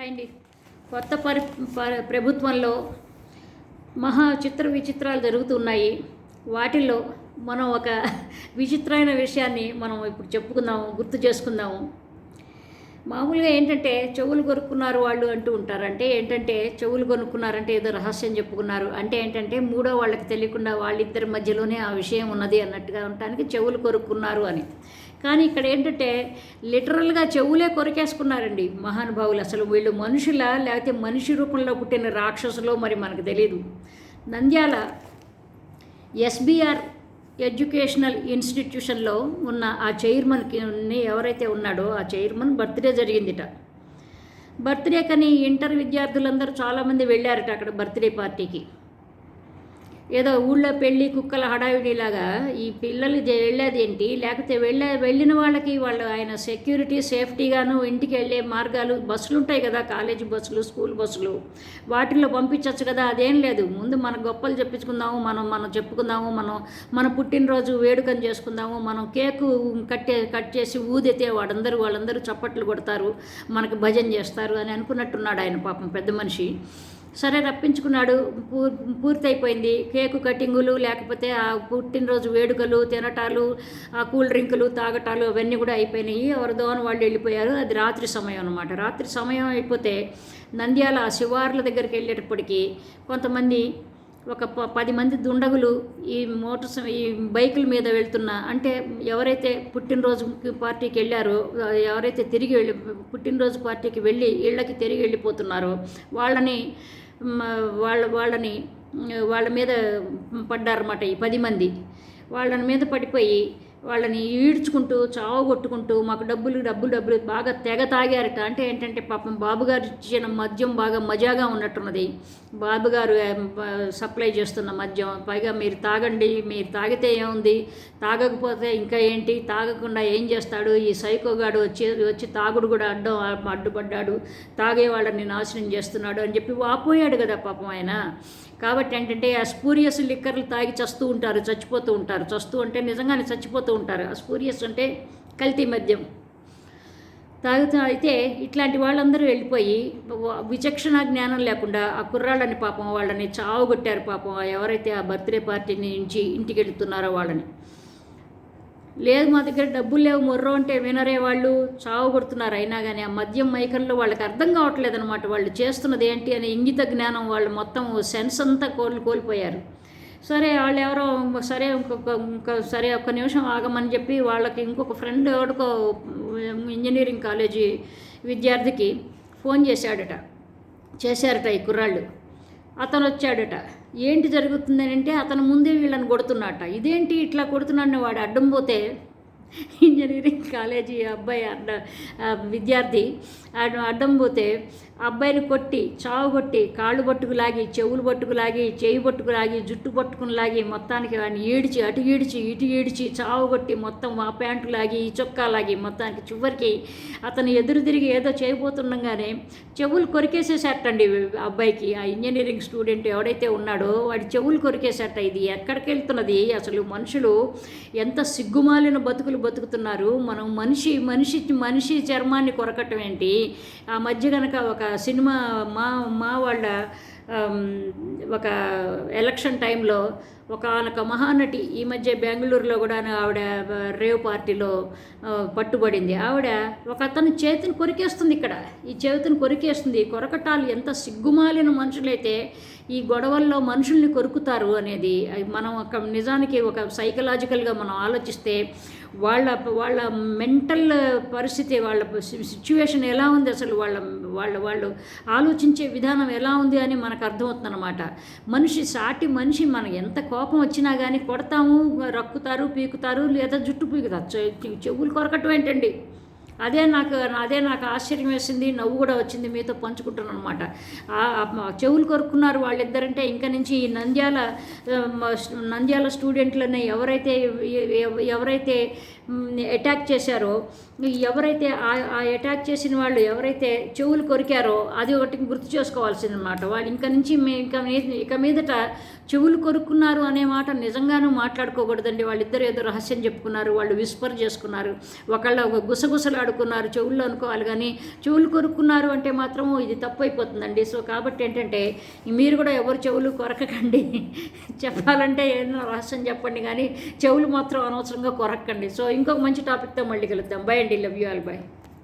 అండి. కొత్త పరి ప- ప్రభుత్వంలో మహా చిత్ర విచిత్రాలు జరుగుతున్నాయి. వాటిల్లో మనం ఒక విచిత్రమైన విషయాన్ని మనం ఇప్పుడు చెప్పుకుందాము గుర్తు చేసుకుందాము. మామూలుగా ఏంటంటే చెవులు కొనుక్కున్నారు వాళ్ళు అంటూ ఉంటారు. అంటే ఏంటంటే చెవులు కొనుక్కున్నారంటే ఏదో రహస్యం చెప్పుకున్నారు. అంటే ఏంటంటే మూడో వాళ్ళకి తెలియకుండా వాళ్ళిద్దరి మధ్యలోనే ఆ విషయం ఉన్నది అన్నట్టుగా ఉండటానికి చెవులు కొనుక్కున్నారు అని. కానీ ఇక్కడ ఏంటంటే లిటరల్గా చెవులే కొరికేసుకున్నారండి మహానుభావులు. అసలు వీళ్ళు మనుషుల? లేకపోతే మనిషి రూపంలో పుట్టిన రాక్షసులో? మరి మనకు తెలియదు నంద్యాల ఎస్బీఆర్ ఎడ్యుకేషనల్ ఇన్స్టిట్యూషన్లో ఉన్న ఆ చైర్మన్కి ఎవరైతే ఉన్నాడో ఆ చైర్మన్ బర్త్డే జరిగిందిట. బర్త్డే కని ఇంటర్ విద్యార్థులందరూ చాలామంది వెళ్ళారట అక్కడ బర్త్డే పార్టీకి. ఏదో ఊళ్ళో పెళ్ళి కుక్కల హడావిడిలాగా ఈ పిల్లలు వెళ్ళేది ఏంటి లేకపోతే వెళ్ళే వెళ్ళిన వాళ్ళకి వాళ్ళు ఆయన సెక్యూరిటీ సేఫ్టీగాను ఇంటికి వెళ్ళే మార్గాలు బస్సులు ఉంటాయి కదా కాలేజీ బస్సులు స్కూల్ బస్సులు. వాటిల్లో పంపించవచ్చు కదా అదేం లేదు. ముందు మన గొప్పలు చెప్పించుకుందాము మనం మనం చెప్పుకుందాము మనం మన పుట్టినరోజు వేడుకని చేసుకుందాము మనం కేకు కట్టే కట్ చేసి ఊదితే వాడందరూ వాళ్ళందరూ చప్పట్లు కొడతారు మనకు భజన చేస్తారు అని అనుకున్నట్టున్నాడు ఆయన పాపం పెద్ద మనిషి. సరే రప్పించుకున్నాడు. పూర్ పూర్తయిపోయింది. కేకు కటింగులు లేకపోతే ఆ పుట్టినరోజు వేడుకలు తినటాలు ఆ కూల్ డ్రింకులు తాగటాలు అవన్నీ కూడా అయిపోయినాయి. ఎవరిదో అని వాళ్ళు వెళ్ళిపోయారు. అది రాత్రి సమయం అనమాట రాత్రి సమయం అయిపోతే నంద్యాల శివార్ల దగ్గరికి వెళ్ళేటప్పటికి కొంతమంది ఒక ప- పది మంది దుండగులు ఈ మోటార్ సై- ఈ బైకుల మీద వెళ్తున్న అంటే ఎవరైతే పుట్టినరోజు పార్టీకి వెళ్ళారో ఎవరైతే తిరిగి వెళ్ళి పుట్టినరోజు పార్టీకి వెళ్ళి ఇళ్ళకి తిరిగి వెళ్ళిపోతున్నారో వాళ్ళని వాళ్ళ వాళ్ళని వాళ్ళ మీద పడ్డారన్నమాట ఈ పది మంది. వాళ్ళని మీద పడిపోయి వాళ్ళని ఈడ్చుకుంటూ చావగొట్టుకుంటూ మాకు డబ్బులు డబ్బులు డబ్బులు బాగా తెగ తాగారట. అంటే ఏంటంటే పాపం బాబుగారు ఇచ్చిన మద్యం బాగా మజాగా ఉన్నట్టున్నది. బాబుగారు సప్లై చేస్తున్న మద్యం. పైగా మీరు తాగండి మీరు తాగితే ఏముంది? తాగకపోతే ఇంకా ఏంటి? తాగకుండా ఏం చేస్తాడు? ఈ సైకోగాడు వచ్చి వచ్చి తాగుడు కూడా అడ్డం అడ్డుపడ్డాడు. తాగే వాళ్ళని నాశనం చేస్తున్నాడు అని చెప్పి వాపోయాడు కదా పాపం ఆయన. కాబట్టి ఏంటంటే ఆ స్పూరియస్ లిక్కర్లు తాగి చస్తూ ఉంటారు చచ్చిపోతూ ఉంటారు. చస్తూ అంటే నిజంగానే చచ్చిపోతూ ఉంటారు. ఆ స్పూరియస్ అంటే కల్తీ మద్యం. తాగుతూ అయితే ఇట్లాంటి వాళ్ళందరూ వెళ్ళిపోయి విచక్షణ జ్ఞానం లేకుండా ఆ కుర్రాళ్ళని పాపం వాళ్ళని చావగొట్టారు పాపం. ఎవరైతే ఆ బర్త్డే పార్టీ నుంచి ఇంటికి వెళుతున్నారో వాళ్ళని. లేదు మా దగ్గర డబ్బులు లేవు మొర్రో అంటే వినరే వాళ్ళు చావు కొడుతున్నారు అయినా కానీ ఆ మద్యం మైకంలో వాళ్ళకి అర్థం కావట్లేదు అనమాట వాళ్ళు చేస్తున్నది ఏంటి అనే ఇంగిత జ్ఞానం వాళ్ళు మొత్తం సెన్స్ అంతా కోల్పోయారు కోల్పోయారు. సరే వాళ్ళు ఎవరో సరే ఇంకొక ఇంకా సరే ఒక్క నిమిషం ఆగమని చెప్పి వాళ్ళకి ఇంకొక ఫ్రెండ్ ఎవరికో ఇంజనీరింగ్ కాలేజీ విద్యార్థికి ఫోన్ చేశాడట. చేశారట ఈ కుర్రాళ్ళు. అతను వచ్చాడట. ఏంటి జరుగుతుందని అంటే అతను ముందే వీళ్ళని కొడుతున్నట ఇదేంటి ఇట్లా కొడుతున్నాడని వాడు అడ్డం పోతే ఇంజనీరింగ్ కాలేజీ అబ్బాయి అడ్డ విద్యార్థి అడ్డం పోతే అబ్బాయిని కొట్టి చావు కొట్టి కాళ్ళు పట్టుకులాగి చెవులు పట్టుకు లాగి చేయి పట్టుకు లాగి జుట్టు పట్టుకుని లాగి మొత్తానికి వాడిని ఈడ్చి అటు ఈడ్చి ఇటు ఈడ్చి చావు కొట్టి మొత్తం ఆ ప్యాంటు లాగి ఈ చొక్కా లాగి మొత్తానికి చివరికి అతను ఎదురు తిరిగి ఏదో చేయబోతుండగానే చెవులు కొరికేసేసేటండి అబ్బాయికి. ఆ ఇంజనీరింగ్ స్టూడెంట్ ఎవడైతే ఉన్నాడో వాడి చెవులు కొరికేసేట ఇది. ఎక్కడికి వెళ్తున్నది అసలు మనుషులు ఎంత సిగ్గుమాలిన బతుకులు బతుకుతున్నారు. మనం మనిషి మనిషి మనిషి చర్మాన్ని కొరకటం ఏంటి? ఆ మధ్య కనుక ఒక సినిమా మా మా వాళ్ళ ఒక ఎలక్షన్ టైంలో ఒక ఆనొక మహానటి ఈ మధ్య బెంగళూరులో కూడా ఆవిడ రేవ్ పార్టీలో పట్టుబడింది. ఆవిడ ఒక అతని చేతిని కొరికేస్తుంది ఇక్కడ. ఈ చేతిని కొరికేస్తుంది. కొరకటాలు ఎంత సిగ్గుమాలిన మనుషులైతే ఈ గొడవల్లో మనుషుల్ని కొరుకుతారు అనేది మనం ఒక నిజానికి ఒక సైకలాజికల్గా మనం ఆలోచిస్తే వాళ్ళ వాళ్ళ మెంటల్ పరిస్థితి వాళ్ళ సిచ్యువేషన్ ఎలా ఉంది అసలు? వాళ్ళ వాళ్ళ వాళ్ళు ఆలోచించే విధానం ఎలా ఉంది అని మనకు అర్థమవుతుందన్నమాట. మనిషి సాటి మనిషి మనం ఎంత కోపం వచ్చినా కానీ కొడతాము రక్కుతారు పీకుతారు లేదా జుట్టు పీకుతారు. చె- చెవులు కొరకటం ఏంటండి? అదే నాకు అదే నాకు ఆశ్చర్యం వేసింది నవ్వు కూడా వచ్చింది మీతో పంచుకుంటాను అనమాట చెవులు కొరుక్కున్నారు వాళ్ళిద్దరంటే ఇంకా నుంచి ఈ నంద్యాల నంద్యాల స్టూడెంట్లని ఎవరైతే ఎవరైతే అటాక్ చేశారో ఎవరైతే ఆ- ఆ అటాక్ చేసిన వాళ్ళు ఎవరైతే చెవులు కొరికారో అది ఒకటి గుర్తు చేసుకోవాల్సిందనమాట వాళ్ళు ఇంకా నుంచి మే ఇంకా ఇక మీదట చెవులు కొరుక్కున్నారు అనే మాట నిజంగానూ మాట్లాడుకోకూడదండి. వాళ్ళిద్దరు ఏదో రహస్యం చెప్పుకున్నారు వాళ్ళు విస్పర్ చేసుకున్నారు. ఒకళ్ళ ఒక గుసగుసలాడుకున్నారు చెవుల్లో అనుకోవాలి కానీ చెవులు కొరుక్కున్నారు అంటే మాత్రం ఇది తప్పు అయిపోతుందండి సో కాబట్టి ఏంటంటే మీరు కూడా ఎవరు చెవులు కొరకకండి. చెప్పాలంటే ఏదైనా రహస్యం చెప్పండి కానీ చెవులు మాత్రం అనవసరంగా కొరక్కండి. సో ఇంకొక మంచి టాపిక్తో మళ్ళీ కలుద్దాం. బై అండి. Love you all. బై.